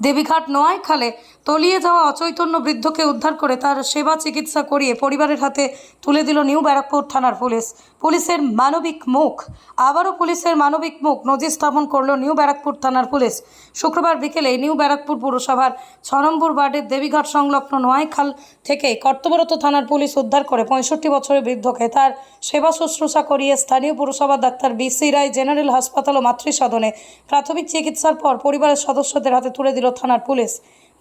দেবীঘাট নোয়াইখালে তলিয়ে যাওয়া অচৈতন্য বৃদ্ধকে উদ্ধার করে তার সেবা চিকিৎসা করিয়ে পরিবারের হাতে তুলে দিল নিউ ব্যারাকপুর থানার পুলিশ। পুলিশের মানবিক মুখ। আবারও পুলিশের মানবিক মুখ নজির স্থাপন করল নিউ ব্যারাকপুর থানার পুলিশ। শুক্রবার বিকেলে নিউ ব্যারাকপুর পুরসভার ছ নম্বর দেবীঘাট সংলগ্ন নোয়াইখাল থেকে কর্তব্যরত থানার পুলিশ উদ্ধার করে পঁয়ষট্টি বছরের বৃদ্ধকে তার সেবা শুশ্রূষা করিয়ে স্থানীয় পুরসভা ডাক্তার বিসি রায় জেনারেল হাসপাতাল ও মাতৃসদনে প্রাথমিক চিকিৎসার পর পরিবারের সদস্যদের হাতে তুলে দিল থানার পুলিশ।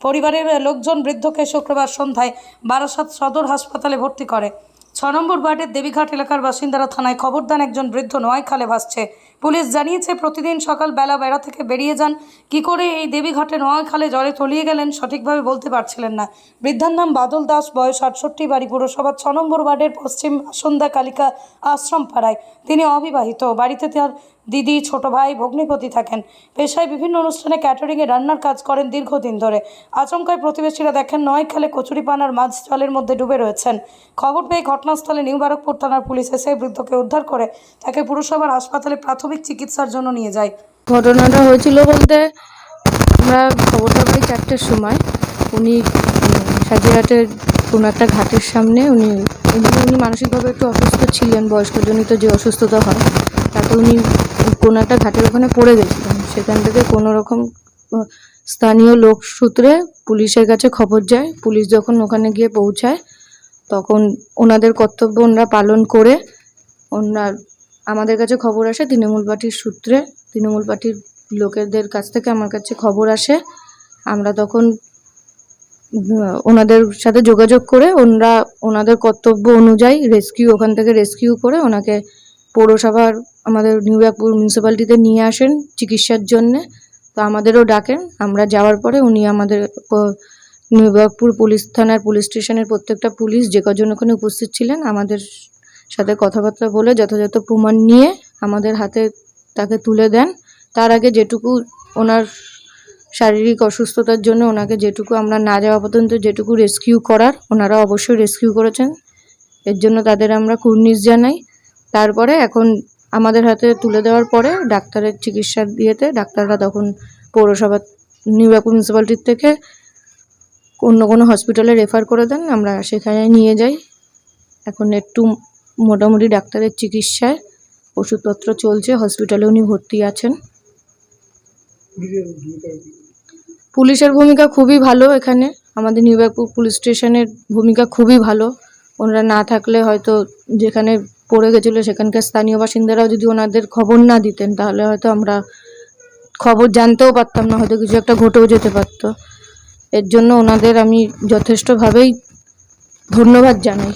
পরিবারের লোকজন বৃদ্ধকে শুক্রবার সন্ধ্যায় বারাসাত সদর হাসপাতালে ভর্তি করে। ছ নম্বর ওয়ার্ডের দেবীঘাট এলাকার বাসিন্দারা থানায় খবর দেন, একজন বৃদ্ধ নোয়াইখালে ভাসছে। পুলিশ জানিয়েছে, প্রতিদিন সকাল বেলা বেড়া থেকে বেরিয়ে যান। কি করে এই দেবীঘাটে নোয়াইখালে জলে তলিয়ে গেলেন সঠিকভাবে বলতে পারছিলেন না। বৃদ্ধার নাম বাদল দাস, বয়স আটষট্টি, বাড়ি পুরসভার ছ নম্বর ওয়ার্ডের পশ্চিম সন্ধ্যা কালিকা আশ্রম পাড়ায় তিনি অবিবাহিত। বাড়িতে তার দিদি, ছোট ভাই, ভগ্নিপতি থাকেন। পেশায় বিভিন্ন অনুষ্ঠানে ক্যাটারিংয়ে রান্নার কাজ করেন দীর্ঘদিন ধরে। আচমকায় প্রতিবেশীরা দেখেন নয় নয়খালে কচুরিপানার মাছ জলের মধ্যে ডুবে রয়েছেন। খবর পেয়ে ঘটনাস্থলে নিউ বারকপুর থানার পুলিশ এসে বৃদ্ধকে উদ্ধার করে তাকে পুরসভার হাসপাতালে প্রাথমিক চিকিৎসার জন্য নিয়ে যায়। ঘটনাটা হয়েছিল বলতে আমরা খবরটা পাই চারটের সময়। উনি সাজিরহাটের কোনো একটা ঘাটের সামনে উনি এমনি উনি মানসিকভাবে একটু অসুস্থ ছিলেন, বয়স্কজনিত যে অসুস্থতা হয় তাতে উনি কোনো একটা ঘাটের ওখানে পড়ে গেছিলেন। সেখান থেকে কোনো রকম স্থানীয় লোক সূত্রে পুলিশের কাছে খবর যায়। পুলিশ যখন ওখানে গিয়ে পৌঁছায়, তখন ওনাদের কর্তব্য ওনারা পালন করে, ওনার আমাদের কাছে খবর আসে তৃণমূল পার্টির সূত্রে। তৃণমূল পার্টির লোকেদের কাছ থেকে আমার কাছে খবর আসে। আমরা তখন ওনাদের সাথে যোগাযোগ করে, ওনারা, ওনাদের কর্তব্য অনুযায়ী রেস্কিউ ওখান থেকে রেস্কিউ করে ওনাকে পৌরসভার, আমাদের নিউ ইয়র্কপুর মিউনিসিপ্যালিটিতে নিয়ে আসেন চিকিৎসার জন্যে। তো আমাদেরও ডাকেন, আমরা যাওয়ার পরে উনি আমাদের নিউ ইয়র্কপুর পুলিশ থানার, পুলিশ স্টেশনের প্রত্যেকটা পুলিশ যে কজন ওখানে উপস্থিত ছিলেন, আমাদের সাথে কথাবার্তা বলে যথাযথ প্রমাণ নিয়ে আমাদের হাতে তাকে তুলে দেন। তার আগে যেটুকু ওনার শারীরিক অসুস্থতার জন্য ওনাকে যেটুকু আমরা না যাওয়া পর্যন্ত যেটুকু রেস্কিউ করার, ওনারা অবশ্যই রেস্কিউ করেছেন। এর জন্য তাদের আমরা কুর্নিশ জানাই। তারপরে এখন আমাদের হাতে তুলে দেওয়ার পরে ডাক্তারের চিকিৎসা দিয়েতে ডাক্তাররা তখন পৌরসভা নিউ ইয়র্ক মিউনিসিপ্যালিটির থেকে অন্য কোনো হসপিটালে রেফার করে দেন। আমরা সেখানে নিয়ে যাই। এখন একটু মোটামুটি ডাক্তারের চিকিৎসায় ওষুধপত্র চলছে হসপিটালে উনি ভর্তি আছেন। পুলিশের ভূমিকা খুবই ভালো এখানে। আমাদের নিউ ইয়র্কপুর পুলিশ স্টেশনের ভূমিকা খুবই ভালো। ওনারা না থাকলে হয়তো যেখানে পড়ে গেছিল সেখানকার স্থানীয় বাসিন্দারাও যদি ওনাদের খবর না দিতেন, তাহলে হয়তো আমরা খবর জানতেও পারতাম না, হয়তো কিছু একটা ঘটেও যেতে পারতো। এর জন্য ওনাদের আমি যথেষ্টভাবেই ধন্যবাদ জানাই।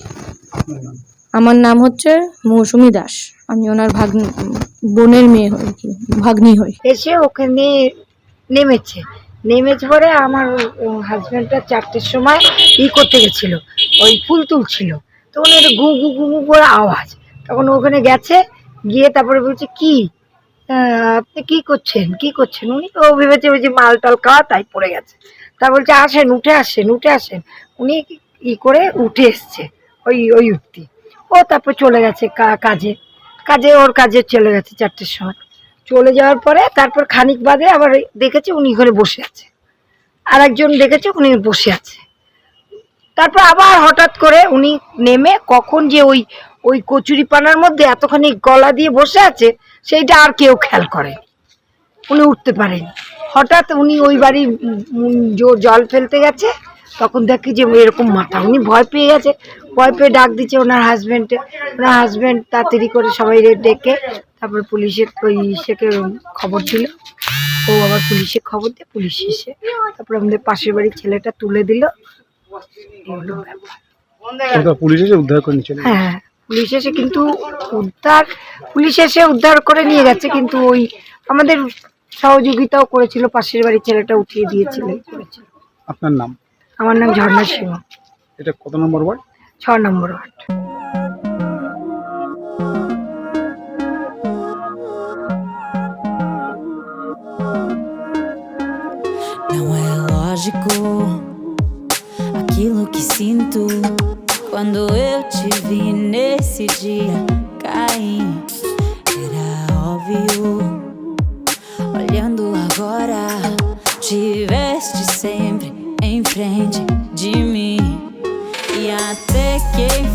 আমার নাম হচ্ছে মৌসুমি দাস। আমি ওনার ভাগ্নি, বোনের মেয়ে হই কি, ভাগ্নি হই। এসে ওখানে নেমেছে। নেমেছে পরে আমার হাজব্যান্ডটা চারটের সময় ই করতে গেছিল, ওই ফুল তুলছিল। তখন একটা গু গু গু গু করে আওয়াজ। তখন ওখানে গেছে, গিয়ে তারপরে বলছে, কি? আপনি কি করছেন? কি করছেন? উনি ও ভেবেছে যে মাল টাল খাওয়া, তাই পড়ে গেছে। তা বলছে, আসেন, উঠে আসেন উঠে আসেন। উনি ই করে উঠে এসছে, ওই ওই উঠতি ও তারপর চলে গেছে কাজে। কাজে ওর কাজে চলে গেছে চারটের সময়। চলে যাওয়ার পরে তারপর খানিক বাদে আবার দেখেছে উনি ঘরে বসে আছে। আর একজন দেখেছে উনি বসে আছে। তারপর আবার হঠাৎ করে উনি নেমে কখন যে ওই ওই কচুরিপানার মধ্যে এতখানি গলা দিয়ে বসে আছে, সেইটা আর কেউ খেয়াল করে উনি উঠতে পারেন। হঠাৎ উনি ওই বাড়ির জল ফেলতে গেছে, তখন দেখি যে এরকম মাথা। উনি ভয় পেয়ে গেছে। ভয় পেয়ে ডাক দিচ্ছে ওনার হাজবেন্ডে ওনার হাজবেন্ড তাড়াতাড়ি করে সবাই ডেকে তারপর পুলিশের ওই ইসেকে খবর দিল। ও আবার পুলিশে খবর দিয়ে পুলিশ এসে তারপর আমাদের পাশের বাড়ির ছেলেটা তুলে দিল। পুলিশ এসে উদ্ধার করে নিচ্ছে হ্যাঁ পুলিশ এসে কিন্তু উদ্ধার পুলিশ এসে উদ্ধার করে নিয়ে গেছে কিন্তু ওই আমাদের সহযোগিতাও করেছিল পাশের বাড়ির ছেলেটা উঠিয়ে দিয়েছিল। আপনার নাম? আমার নাম ঝর্ণা সিংহ এটা কত নম্বর ওয়ার্ড? ছ নম্বর ward Não é lógico aquilo que sinto quando eu te vi nesse dia cair. Era óbvio, olhando agora, tivesse estiveste sempre em frente de mim. E até yeah.